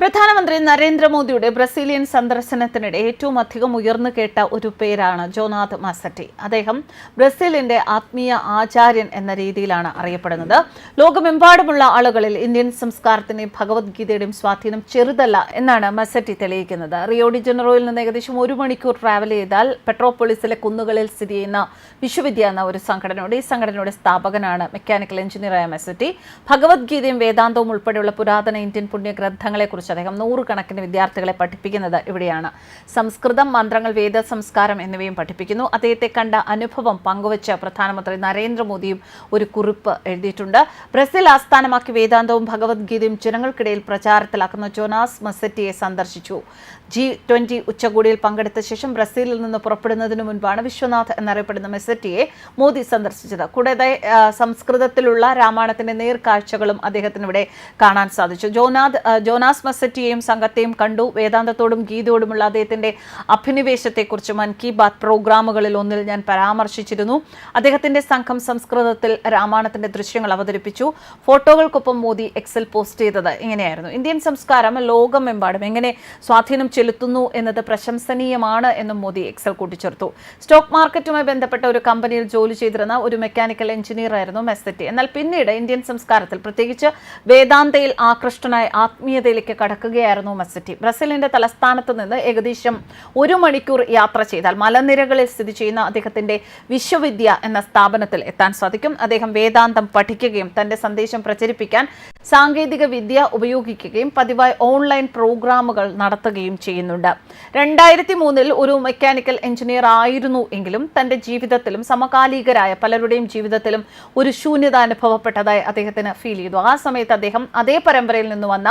പ്രധാനമന്ത്രി നരേന്ദ്രമോദിയുടെ ബ്രസീലിയൻ സന്ദർശനത്തിനിടെ ഏറ്റവും അധികം ഉയർന്നു കേട്ട ഒരു പേരാണ് ജോനാഥ് മാസറ്റി അദ്ദേഹം ബ്രസീലിന്റെ ആത്മീയ ആചാര്യൻ എന്ന രീതിയിലാണ് അറിയപ്പെടുന്നത്. ലോകമെമ്പാടുമുള്ള ആളുകളിൽ ഇന്ത്യൻ സംസ്കാരത്തിന്റെയും ഭഗവത്ഗീതയുടെയും സ്വാധീനം ചെറുതല്ല എന്നാണ് മസറ്റി തെളിയിക്കുന്നത്. റിയോഡി ജനറോയിൽ നിന്ന് ഏകദേശം ഒരു മണിക്കൂർ ട്രാവൽ ചെയ്താൽ പെട്രോപോളിസിലെ കുന്നുകളിൽ സ്ഥിതി ചെയ്യുന്ന വിശ്വവിദ്യ എന്ന ഒരു സംഘടനയുടെ ഈ സംഘടനയുടെ സ്ഥാപകനാണ് മെക്കാനിക്കൽ എഞ്ചിനീയറായ മെസറ്റി ഭഗവത്ഗീതയും വേദാന്തവും ഉൾപ്പെടെയുള്ള പുരാതന ഇന്ത്യൻ പുണ്യഗ്രന്ഥങ്ങളെക്കുറിച്ച് അദ്ദേഹം നൂറുകണക്കിന് വിദ്യാർത്ഥികളെ പഠിപ്പിക്കുന്നത് ഇവിടെയാണ്. സംസ്കൃതം മന്ത്രങ്ങൾ വേദ സംസ്കാരം എന്നിവയും പഠിപ്പിക്കുന്നു. അദ്ദേഹത്തെ കണ്ട അനുഭവം പങ്കുവച്ച് പ്രധാനമന്ത്രി നരേന്ദ്രമോദിയും ഒരു കുറിപ്പ് എഴുതിയിട്ടുണ്ട്. ബ്രസീൽ ആസ്ഥാനമാക്കി വേദാന്തവും ഭഗവത്ഗീതയും ജനങ്ങൾക്കിടയിൽ പ്രചാരത്തിലാക്കുന്ന ജോനാസ് മസറ്റിയെ സന്ദർശിച്ചു. ജി ട്വന്റി ഉച്ചകോടിയിൽ പങ്കെടുത്ത ശേഷം ബ്രസീലിൽ നിന്ന് പുറപ്പെടുന്നതിനു മുൻപാണ് വിശ്വനാഥ് എന്നറിയപ്പെടുന്ന മെസറ്റിയെ മോദി സന്ദർശിച്ചത്. കൂടാതെ സംസ്കൃതത്തിലുള്ള രാമായണത്തിന്റെ നേർക്കാഴ്ചകളും അദ്ദേഹത്തിന് ഇവിടെ കാണാൻ സാധിച്ചു. ജോനാഥ് ജോനാസ് ജോനാസ് മസറ്റിയെയും സംഘത്തെയും കണ്ടു. വേദാന്തത്തോടും ഗീതയോടുമുള്ള അദ്ദേഹത്തിന്റെ അഭിനിവേശത്തെക്കുറിച്ച് മൻ കി ബാത് പ്രോഗ്രാമുകളിൽ ഒന്നിൽ ഞാൻ പരാമർശിച്ചിരുന്നു. അദ്ദേഹത്തിന്റെ സംഘം സംസ്കൃതത്തിൽ രാമായണത്തിന്റെ ദൃശ്യങ്ങൾ അവതരിപ്പിച്ചു. ഫോട്ടോകൾക്കൊപ്പം മോദി എക്സൽ പോസ്റ്റ് ചെയ്തത് ഇങ്ങനെയായിരുന്നു. ഇന്ത്യൻ സംസ്കാരം ലോകമെമ്പാടും എങ്ങനെ സ്വാധീനം ചെലുത്തുന്നു എന്നത് പ്രശംസനീയമാണ് എന്നും മോദി എക്സൽ കൂട്ടിച്ചേർത്തു. സ്റ്റോക്ക് മാർക്കറ്റുമായി ബന്ധപ്പെട്ട ഒരു കമ്പനിയിൽ ജോലി ചെയ്തിരുന്ന ഒരു മെക്കാനിക്കൽ എഞ്ചിനീയർ ആയിരുന്നു മെസ്സറ്റി. എന്നാൽ പിന്നീട് ഇന്ത്യൻ സംസ്കാരത്തിൽ പ്രത്യേകിച്ച് വേദാന്തയിൽ ആകൃഷ്ടനായ ആത്മീയതയിലേക്ക് കടക്കുകയായിരുന്നു മസറ്റി ബ്രസീലിന്റെ തലസ്ഥാനത്ത് നിന്ന് ഏകദേശം ഒരു മണിക്കൂർ യാത്ര ചെയ്താൽ മലനിരകളിൽ സ്ഥിതി ചെയ്യുന്ന അദ്ദേഹത്തിന്റെ വിശ്വവിദ്യ എന്ന സ്ഥാപനത്തിൽ എത്താൻ സാധിക്കും. അദ്ദേഹം വേദാന്തം പഠിക്കുകയും തന്റെ സന്ദേശം പ്രചരിപ്പിക്കാൻ സാങ്കേതിക വിദ്യ ഉപയോഗിക്കുകയും പതിവായി ഓൺലൈൻ പ്രോഗ്രാമുകൾ നടത്തുകയും ചെയ്യുന്നുണ്ട്. രണ്ടായിരത്തി മൂന്നിൽ ഒരു മെക്കാനിക്കൽ എഞ്ചിനീയർ ആയിരുന്നു എങ്കിലും തന്റെ ജീവിതത്തിലും സമകാലികരായ പലരുടെയും ജീവിതത്തിലും ഒരു ശൂന്യത അനുഭവപ്പെട്ടതായി അദ്ദേഹത്തിന് ഫീൽ ചെയ്തു. ആ സമയത്ത് അദ്ദേഹം അതേ പരമ്പരയിൽ നിന്ന് വന്ന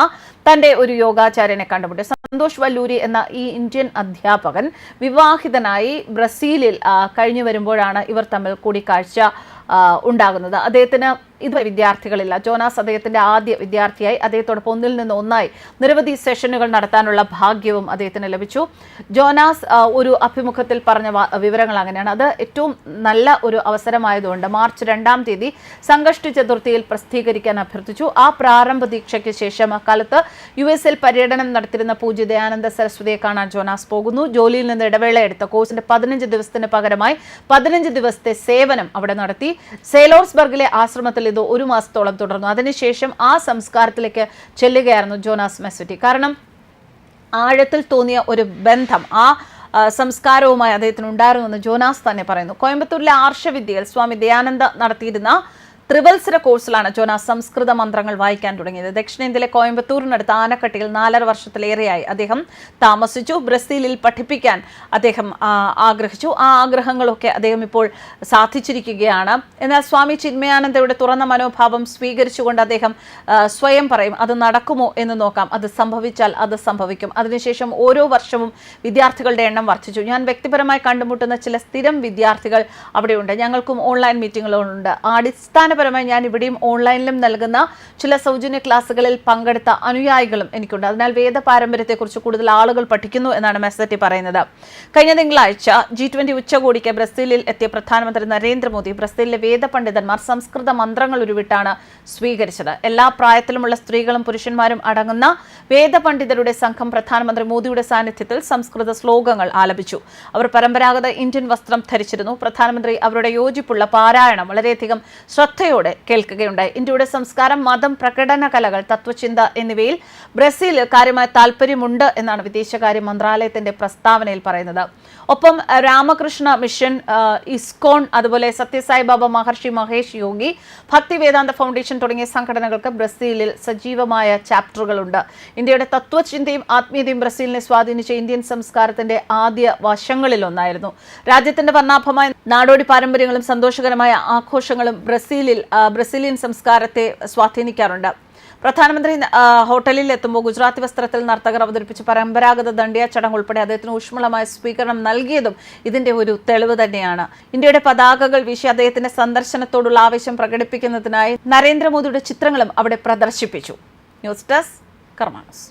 തന്റെ ഒരു യോഗാചാര്യനെ കണ്ടുമുട്ടി. സന്തോഷ് വല്ലൂരി എന്ന ഈ ഇന്ത്യൻ അധ്യാപകൻ വിവാഹിതനായി ബ്രസീലിൽ കഴിഞ്ഞു വരുമ്പോഴാണ് ഇവർ തമ്മിൽ കൂടിക്കാഴ്ച ഉണ്ടാകുന്നത്. അദ്ദേഹത്തിന് ഇത് വിദ്യാർത്ഥികളില്ല. ജോനാസ് അദ്ദേഹത്തിന്റെ ആദ്യ വിദ്യാർത്ഥിയായി അദ്ദേഹത്തോടൊപ്പം ഒന്നിൽ നിന്ന് ഒന്നായി നിരവധി സെഷനുകൾ നടത്താനുള്ള ഭാഗ്യവും അദ്ദേഹത്തിന് ലഭിച്ചു. ജോനാസ് ഒരു അഭിമുഖത്തിൽ പറഞ്ഞ വിവരങ്ങൾ അങ്ങനെയാണ്. അത് ഏറ്റവും നല്ല ഒരു അവസരമായതുകൊണ്ട് മാർച്ച് രണ്ടാം തീയതി സംകഷ്ടി ചതുർത്ഥിയിൽ പ്രസിദ്ധീകരിക്കാൻ അഭ്യർത്ഥിച്ചു. ആ പ്രാരംഭ ദീക്ഷയ്ക്ക് ശേഷം അക്കാലത്ത് യു എസിൽ പര്യടനം നടത്തിയിരുന്ന പൂജ്യ ദയാനന്ദ സരസ്വതിയെ കാണാൻ ജോനാസ് പോകുന്നു. ജോലിയിൽ നിന്ന് ഇടവേള എടുത്ത കോഴ്സിന്റെ പതിനഞ്ച് ദിവസത്തിന് പകരമായി പതിനഞ്ച് ദിവസത്തെ സേവനം അവിടെ നടത്തി. സേലോർസ്ബർഗിലെ ആശ്രമത്തിൽ ഇത് ഒരു മാസത്തോളം തുടർന്നു. അതിനുശേഷം ആ സംസ്കാരത്തിലേക്ക് ചെല്ലുകയായിരുന്നു ജോനാസ് മെസ്സുറ്റി കാരണം ആഴത്തിൽ തോന്നിയ ഒരു ബന്ധം ആ, സംസ്കാരവുമായി അദ്ദേഹത്തിന് ഉണ്ടായിരുന്നുവെന്ന് ജോനാസ് തന്നെ പറയുന്നു. കോയമ്പത്തൂരിലെ ആർഷവിദ്യയിൽ സ്വാമി ദയാനന്ദ നടത്തിയിരുന്ന ത്രിവത്സര കോഴ്സിലാണ് ജോന സംസ്കൃത മന്ത്രങ്ങൾ വായിക്കാൻ തുടങ്ങിയത്. ദക്ഷിണേന്ത്യയിലെ കോയമ്പത്തൂരിനടുത്ത് ആനക്കട്ടിയിൽ നാലര വർഷത്തിലേറെയായി അദ്ദേഹം താമസിച്ചു. ബ്രസീലിൽ പഠിപ്പിക്കാൻ അദ്ദേഹം ആഗ്രഹിച്ചു. ആ ആഗ്രഹങ്ങളൊക്കെ അദ്ദേഹം ഇപ്പോൾ സാധിച്ചിരിക്കുകയാണ്. എന്നാൽ സ്വാമി ചിന്മയാനന്ദയുടെ തുറന്ന മനോഭാവം സ്വീകരിച്ചുകൊണ്ട് അദ്ദേഹം സ്വയം പറയും അത് നടക്കുമോ എന്ന് നോക്കാം. അത് സംഭവിച്ചാൽ അത് സംഭവിക്കും. അതിനുശേഷം ഓരോ വർഷവും വിദ്യാർത്ഥികളുടെ എണ്ണം വർദ്ധിച്ചു. ഞാൻ വ്യക്തിപരമായി കണ്ടുമുട്ടുന്ന ചില സ്ഥിരം വിദ്യാർത്ഥികൾ അവിടെയുണ്ട്. ഞങ്ങൾക്കും ഓൺലൈൻ മീറ്റിങ്ങുകളുണ്ട്. അടിസ്ഥാനപരമായി ഞാൻ ഇവിടെയും ഓൺലൈനിലും നൽകുന്ന ചില സൗജന്യ ക്ലാസ്സുകളിൽ പങ്കെടുത്ത അനുയായികളും എനിക്കുണ്ട്. അതിനാൽ വേദ പാരമ്പര്യത്തെക്കുറിച്ച് കൂടുതൽ ആളുകൾ പഠിക്കുന്നു എന്നാണ് മെസ്സറ്റി പറയുന്നത്. കഴിഞ്ഞ തിങ്കളാഴ്ച ജി ട്വന്റി ഉച്ചകോടിക്ക് ബ്രസീലിൽ എത്തിയ പ്രധാനമന്ത്രി നരേന്ദ്രമോദി ബ്രസീലിലെ വേദ പണ്ഡിതന്മാർ സംസ്കൃത മന്ത്രങ്ങൾ ഉരുവിട്ടാണ് സ്വീകരിച്ചത്. എല്ലാ പ്രായത്തിലുമുള്ള സ്ത്രീകളും പുരുഷന്മാരും അടങ്ങുന്ന വേദ പണ്ഡിതരുടെ സംഘം പ്രധാനമന്ത്രി മോദിയുടെ സാന്നിധ്യത്തിൽ സംസ്കൃത ശ്ലോകങ്ങൾ ആലപിച്ചു. അവർ പരമ്പരാഗത ഇന്ത്യൻ വസ്ത്രം ധരിച്ചിരുന്നു. പ്രധാനമന്ത്രി അവരുടെ യോജിപ്പുള്ള പാരായണം വളരെയധികം ശ്രദ്ധയോടെ കേൾക്കുകയുണ്ടായി. ഇന്ത്യയുടെ സംസ്കാരം മതം പ്രകടന കലകൾ തത്വചിന്ത എന്നിവയിൽ ബ്രസീൽ കാര്യമായ താല്പര്യമുണ്ട് എന്നാണ് വിദേശകാര്യ മന്ത്രാലയത്തിന്റെ പ്രസ്താവനയിൽ പറയുന്നത്. ഒപ്പം രാമകൃഷ്ണ മിഷൻ ഇസ്കോൺ അതുപോലെ സത്യസായി ബാബ മഹർഷി മഹേഷ് യോഗി ഭക്തി വേദാന്ത ഫൗണ്ടേഷൻ തുടങ്ങിയ സംഘടനകൾക്ക് ബ്രസീലിൽ സജീവമായ ചാപ്റ്ററുകളുണ്ട്. ഇന്ത്യയുടെ തത്വചിന്തയും ആത്മീയതയും ബ്രസീലിനെ സ്വാധീനിച്ച ഇന്ത്യൻ സംസ്കാരത്തിന്റെ ആദ്യ വശങ്ങളിലൊന്നായിരുന്നു രാജ്യത്തിന്റെ വർണാഭമായ നാടോടി പാരമ്പര്യങ്ങളും സന്തോഷകരമായ ആഘോഷങ്ങളും ബ്രസീലിൽ ബ്രസീലിയൻ സംസ്കാരത്തെ സ്വാധീനിക്കാറുണ്ട്. പ്രധാനമന്ത്രി ഹോട്ടലിൽ എത്തുമ്പോൾ ഗുജറാത്തി വസ്ത്രത്തിൽ നർത്തകർ അവതരിപ്പിച്ച പരമ്പരാഗത ദണ്ഡിയ ചടങ്ങ് ഉൾപ്പെടെ അദ്ദേഹത്തിന് ഊഷ്മളമായ സ്വീകരണം നൽകിയതും ഇതിന്റെ ഒരു തെളിവ് തന്നെയാണ്. ഇന്ത്യയുടെ പതാകകൾ വീശി അദ്ദേഹത്തിന്റെ സന്ദർശനത്തോടുള്ള ആവേശം പ്രകടിപ്പിക്കുന്നതിനായി നരേന്ദ്രമോദിയുടെ ചിത്രങ്ങളും അവിടെ പ്രദർശിപ്പിച്ചു. News desk കർമാനസ്.